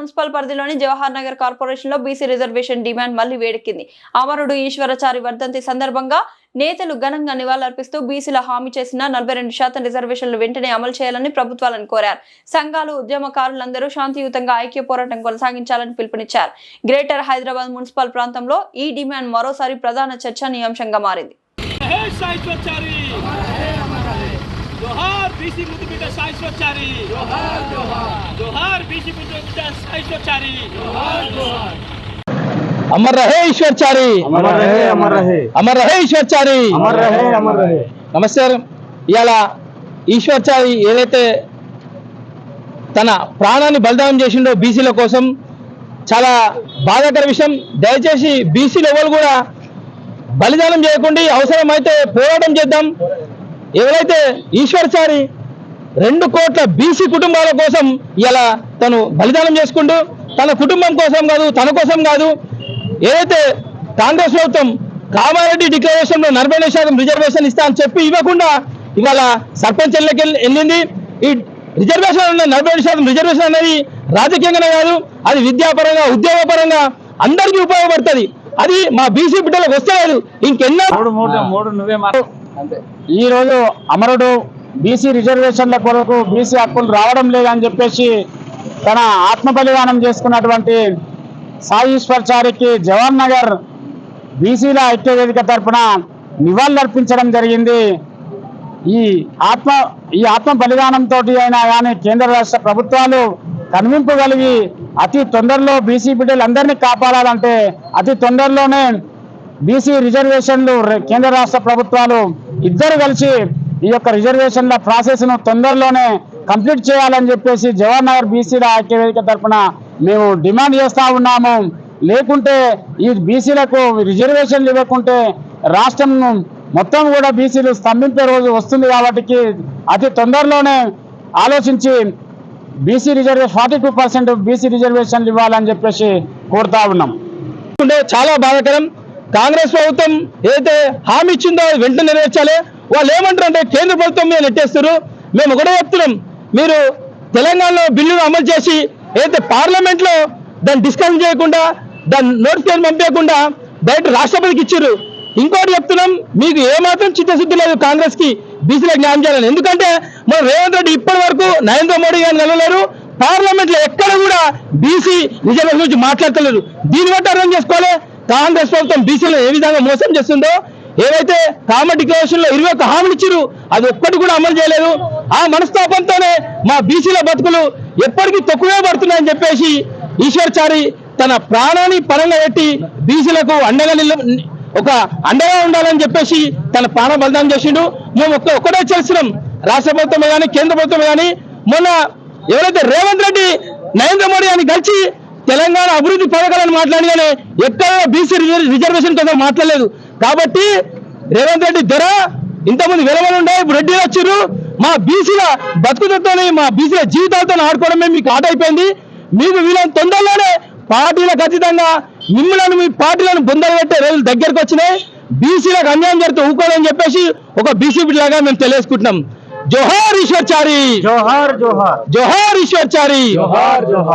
Municipal పరిధిలోని జవహర్ నగర్ కార్పొరేషన్లో BC reservation demand మళ్ళీ వేడెక్కింది. అమరుడు ఈశ్వరచారి వర్ధంతి సందర్భంగా నేతలు ఘనంగా నివాళులర్పిస్తూ బీసీల హామీ చేసిన నలభై రెండు శాతం రిజర్వేషన్లు వెంటనే అమలు చేయాలని ప్రభుత్వాలను కోరారు. సంఘాలు ఉద్యమకారులందరూ శాంతియుతంగా ఐక్య పోరాటం కొనసాగించాలని పిలుపునిచ్చారు. గ్రేటర్ హైదరాబాద్ మున్సిపల్ ప్రాంతంలో ఈ డిమాండ్ మరోసారి ప్రధాన చర్చనీయాంశంగా మారింది. బీసీ బిడ్డ జోహార్ బీసీ బిడ్డ అమర్ రహే ఈశ్వర్చారి అమర్ రహే అమర్ రహే. ఈశ్వర్చారి అమర్ నమస్తే ఇవాళ ఈశ్వర్చారి ఏదైతే తన ప్రాణాన్ని బలిదానం చేసిండో బీసీల కోసం చాలా బాధాకర విషయం. దయచేసి బీసీలు ఎవరు కూడా బలిదానం చేయకుండా అవసరమైతే పోరాటం చేద్దాం. ఎవరైతే ఈశ్వర్చారి రెండు కోట్ల బీసీ కుటుంబాల కోసం ఇలా తను బలిదానం చేసుకుంటూ తన కుటుంబం కోసం కాదు తన కోసం కాదు ఏదైతే కాంగ్రెస్ ప్రభుత్వం కామారెడ్డి డిక్లరేషన్లో నలభై ఎనిమిది శాతం రిజర్వేషన్ ఇస్తా అని చెప్పి ఇవ్వకుండా ఇవాళ సర్పంచ్ ఎన్నికకి వెళ్ళి- వెళ్ళింది. ఈ రిజర్వేషన్ ఉన్న నలభై ఎనిమిది శాతం రిజర్వేషన్ అనేది రాజకీయంగానే కాదు అది విద్యాపరంగా ఉద్యోగపరంగా అందరికీ ఉపయోగపడుతుంది. అది మా బీసీ బిడ్డలకు వస్తలేదు. ఇంకెన్నో మూడు మూడు మూడు నువ్వే మాట ఈ రోజు అమరుడు బీసీ రిజర్వేషన్ల కొరకు బీసీ హక్కులు రావడం లేదని చెప్పేసి తన ఆత్మ బలిదానం చేసుకున్నటువంటి సాయి ఈశ్వర్చారికి జవహర్ నగర్ బీసీల ఐక్య వేదిక తరఫున నివాళులర్పించడం జరిగింది. ఈ ఆత్మ ఈ ఆత్మ బలిదానంతో అయినా కానీ కేంద్ర రాష్ట్ర ప్రభుత్వాలు కనువింపు కలిగి అతి తొందరలో బీసీ బిడ్డలందరినీ కాపాడాలంటే అతి తొందరలోనే బీసీ రిజర్వేషన్లు కేంద్ర రాష్ట్ర ప్రభుత్వాలు ఇద్దరు కలిసి ఈ యొక్క రిజర్వేషన్ల ప్రాసెస్ను తొందరలోనే కంప్లీట్ చేయాలని చెప్పేసి జవహర్ నగర్ బీసీల ఐక్యవేదిక తరఫున మేము డిమాండ్ చేస్తా ఉన్నాము. లేకుంటే ఈ బీసీలకు రిజర్వేషన్లు ఇవ్వకుంటే రాష్ట్రం మొత్తం కూడా బీసీలు స్తంభించే రోజు వస్తుంది కాబట్టి అతి తొందరలోనే ఆలోచించి BC reservation forty two percent BC రిజర్వేషన్లు ఇవ్వాలని చెప్పేసి కోరుతా ఉన్నాం. చాలా బాధాకరం. కాంగ్రెస్ ప్రభుత్వం ఏదైతే హామీ ఇచ్చిందో వెంటనే నెరవేర్చాలి. వాళ్ళు ఏమంటారు అంటే కేంద్ర ప్రభుత్వం మీద నెట్టేస్తారు మేము కూడా చెప్తున్నాం. మీరు తెలంగాణలో బిల్లును అమలు చేసి ఏదైతే పార్లమెంట్లో దాన్ని డిస్కషన్ చేయకుండా దాన్ని నోటిఫికేషన్ పంపించకుండా డైరెక్ట్ రాష్ట్రపతికి ఇచ్చారు. ఇంకోటి చెప్తున్నాం మీకు ఏమాత్రం చిత్తశుద్ధి లేదు కాంగ్రెస్కి బీసీలకు న్యాయం చేయాలని. ఎందుకంటే మన రేవంత్ రెడ్డి ఇప్పటి వరకు నరేంద్ర మోడీ గారు నిలవలేరు. పార్లమెంట్లో ఎక్కడ కూడా బీసీ రిజర్వేషన్ గురించి మాట్లాడతలేరు దీన్ని బట్టి అర్థం చేసుకోవాలి కాంగ్రెస్ ప్రభుత్వం బీసీలను ఏ విధంగా మోసం చేస్తుందో ఏవైతే కామ డిక్లరేషన్లో ఇరవై ఒక్క హామీలు ఇచ్చారు అది ఒక్కటి కూడా అమలు చేయలేదు. ఆ మనస్తాపంతోనే మా బీసీల బతుకులు ఎప్పటికీ తక్కువే పడుతున్నాయని చెప్పేసి ఈశ్వర్చారి తన ప్రాణాన్ని పరంగా పెట్టి బీసీలకు అండగా నిల్ ఒక అండగా ఉండాలని చెప్పేసి తన ప్రాణ బలిదానం చేసిండు. మేము ఒక్క ఒక్కటే చేస్తున్నాం. రాష్ట్ర ప్రభుత్వమే కానీ కేంద్ర ప్రభుత్వమే కానీ మొన్న ఎవరైతే రేవంత్ రెడ్డి నరేంద్ర మోడీ అని కలిసి తెలంగాణ అభివృద్ధి పథకాలను మాట్లాడిగానే ఎక్కడ బీసీ రిజర్వేషన్ కోసం మాట్లాడలేదు. కాబట్టి రేవంత్ రెడ్డి ధర ఇంతమంది వెలవలు ఉండే ఇప్పుడు రెడ్డి వచ్చారు. మా బీసీల బతుకుతోని మా బీసీల జీవితాలతో ఆడుకోవడమే మీకు ఆట అయిపోయింది. మీకు వీళ్ళని తొందరలోనే పార్టీలకు ఖచ్చితంగా మిమ్మల్ని మీ పార్టీలను బొందలు పెట్టే రోజులు దగ్గరకు వచ్చినాయి. బీసీలకు అన్యాయం జరిగితే ఊకోవాలని చెప్పేసి ఒక బీసీ లాగా మేము తెలియజేసుకుంటున్నాం. జోహార్ ఈశ్వర్చారి జోహార్ జోహార్. జోహార్ ఈశ్వర్చారి జోహార్ జోహార్.